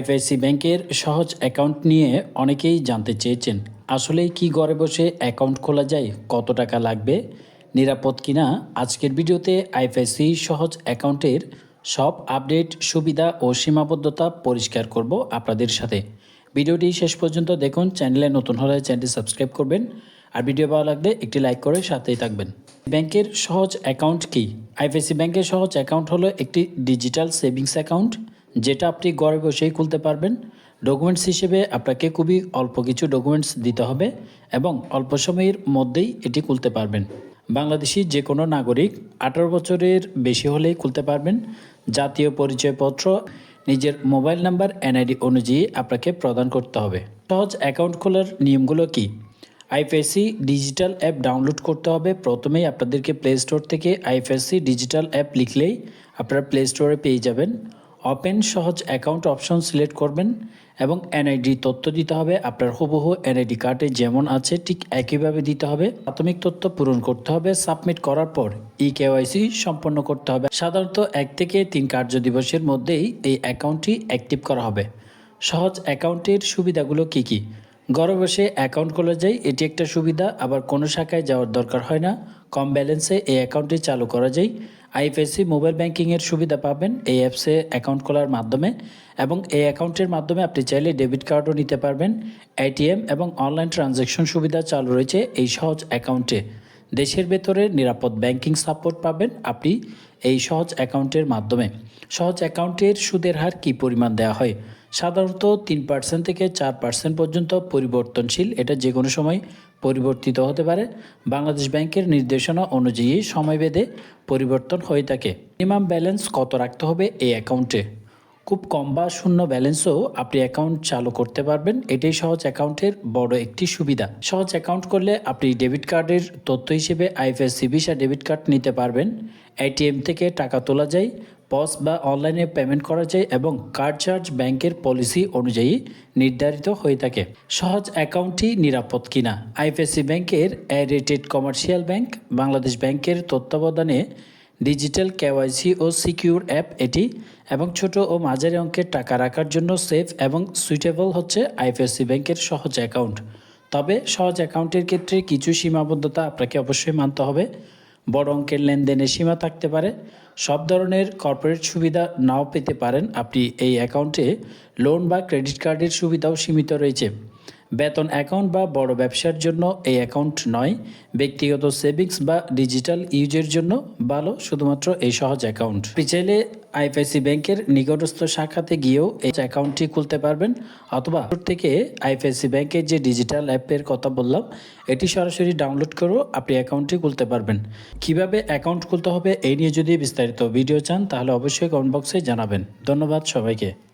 IPIC ব্যাংকের সহজ account নিয়ে অনেকেই জানতে চেয়েছেন আসলে কি ঘরে বসে অ্যাকাউন্ট খোলা যায়, কত টাকা লাগবে, নিরাপদ কিনা? আজকের ভিডিওতে আইপিআইসি সহজ অ্যাকাউন্টের সব আপডেট সুবিধা ও সীমাবদ্ধতা পরিষ্কার করব আপনাদের সাথে। ভিডিওটি শেষ পর্যন্ত দেখুন, চ্যানেলে নতুন হলে চ্যানেলটি সাবস্ক্রাইব করবেন, আর ভিডিও ভালো লাগলে একটি লাইক করে সাথেই থাকবেন। ব্যাংকের সহজ অ্যাকাউন্ট কি? আইপিআইসি ব্যাংকের সহজ অ্যাকাউন্ট হলো একটি ডিজিটাল সেভিংস অ্যাকাউন্ট যেটা আপনি ঘরে বসেই খুলতে পারবেন। ডকুমেন্টস হিসেবে আপনাকে খুবই অল্প কিছু ডকুমেন্টস দিতে হবে এবং অল্প সময়ের মধ্যেই এটি খুলতে পারবেন। বাংলাদেশি যে কোনো নাগরিক আঠারো বছরের বেশি হলেই খুলতে পারবেন। জাতীয় পরিচয়পত্র, নিজের মোবাইল নাম্বার এনআইডি অনুযায়ী আপনাকে প্রদান করতে হবে। সহজ অ্যাকাউন্ট খোলার নিয়মগুলো কী? আইপিএসসি ডিজিটাল অ্যাপ ডাউনলোড করতে হবে। প্রথমেই আপনাদেরকে প্লে স্টোর থেকে আইপিএসসি ডিজিটাল অ্যাপ লিখলেই আপনারা প্লে স্টোরে পেয়ে যাবেন। ওপেন সহজ অ্যাকাউন্ট অপশন সিলেক্ট করবেন এবং এনআইডি তথ্য দিতে হবে। আপনার হুবহু এনআইডি কার্ডে যেমন আছে, ঠিক একইভাবে দিতে হবে। প্রাথমিক তথ্য পূরণ করতে হবে। সাবমিট করার পর ই কেওয়াইসি সম্পন্ন করতে হবে। সাধারণত এক থেকে তিন কার্য দিবসের মধ্যেই এই অ্যাকাউন্টটি অ্যাক্টিভ করা হবে। সহজ অ্যাকাউন্টের সুবিধাগুলো কি কি? ঘরে বসে অ্যাকাউন্ট খোলা যায় এটি একটা সুবিধা। আবার কোনো শাখায় যাওয়ার দরকার হয় না। কম ব্যালেন্সে এই অ্যাকাউন্টটি চালু করা যায় আইএফএসসি মোবাইল ব্যাংকিংয়ের সুবিধা পাবেন এই অ্যাপসে অ্যাকাউন্ট খোলার মাধ্যমে এবং এই অ্যাকাউন্টের মাধ্যমে আপনি চাইলে ডেবিট কার্ডও নিতে পারবেন এটিএম এবং অনলাইন ট্রানজ্যাকশন সুবিধা চালু রয়েছে এই সহজ অ্যাকাউন্টে দেশের ভেতরে নিরাপদ ব্যাংকিং সাপোর্ট পাবেন আপনি এই সহজ অ্যাকাউন্টের মাধ্যমে। সহজ অ্যাকাউন্টের সুদের হার কী পরিমাণ দেওয়া হয়? সাধারণত তিন পার্সেন্ট থেকে চার পার্সেন্ট পর্যন্ত পরিবর্তনশীল। এটা যে কোনো সময় পরিবর্তিত হতে পারে। বাংলাদেশ ব্যাংকের নির্দেশনা অনুযায়ী সময়ভেদে পরিবর্তন হয়ে থাকে। মিনিমাম ব্যালেন্স কত রাখতে হবে এই অ্যাকাউন্টে? খুব কম বা শূন্য ব্যালেন্সও আপনি অ্যাকাউন্ট চালু করতে পারবেন। এটাই সহজ অ্যাকাউন্টের বড় একটি সুবিধা। সহজ অ্যাকাউন্ট করলে আপনি ডেবিট কার্ডের তথ্য হিসেবে আইএফএসসি ভিসা ডেবিট কার্ড নিতে পারবেন। এটিএম থেকে টাকা তোলা যায়। পস বা অনলাইনে পেমেন্ট করা যায় এবং কার্ড চার্জ ব্যাংকের পলিসি অনুযায়ী নির্ধারিত হয়ে থাকে। সহজ অ্যাকাউন্টটি নিরাপদ কিনা? আইএফএসসি ব্যাংকের এ কমার্শিয়াল ব্যাংক, বাংলাদেশ ব্যাংকের তত্ত্বাবধানে ডিজিটাল কেওয়াইসি ও সিকিউর অ্যাপ এটি এবং ছোট ও মাঝারি অঙ্কের টাকা রাখার জন্য সেফ এবং সুইটেবল হচ্ছে আইএফএসসি ব্যাংকের সহজ অ্যাকাউন্ট। তবে সহজ অ্যাকাউন্টের ক্ষেত্রে কিছু সীমাবদ্ধতা আপনাকে অবশ্যই মানতে হবে। বড় অঙ্কের লেনদেনের সীমা থাকতে পারে। সব ধরনের কর্পোরেট সুবিধা নাও পেতে পারেন আপনি এই অ্যাকাউন্টে লোন বা ক্রেডিট কার্ডের সুবিধাও সীমিত রয়েছে। বেতন অ্যাকাউন্ট বা বড় ব্যবসার জন্য এই অ্যাকাউন্ট নয়। ব্যক্তিগত সেভিংস বা ডিজিটাল ইউজের জন্য ভালো, শুধুমাত্র এই সহজ অ্যাকাউন্ট আপনি চাইলে আইএফআইসি ব্যাংকের নিকটস্থ শাখাতে গিয়েও এই অ্যাকাউন্টটি খুলতে পারবেন অথবা থেকে আইএফআইসি ব্যাংকের যে ডিজিটাল অ্যাপের কথা বললাম, এটি সরাসরি ডাউনলোড করেও আপনি অ্যাকাউন্টটি খুলতে পারবেন। কীভাবে অ্যাকাউন্ট খুলতে হবে এই নিয়ে যদি বিস্তারিত ভিডিও চান, তাহলে অবশ্যই কমেন্ট বক্সে জানাবেন। ধন্যবাদ সবাইকে।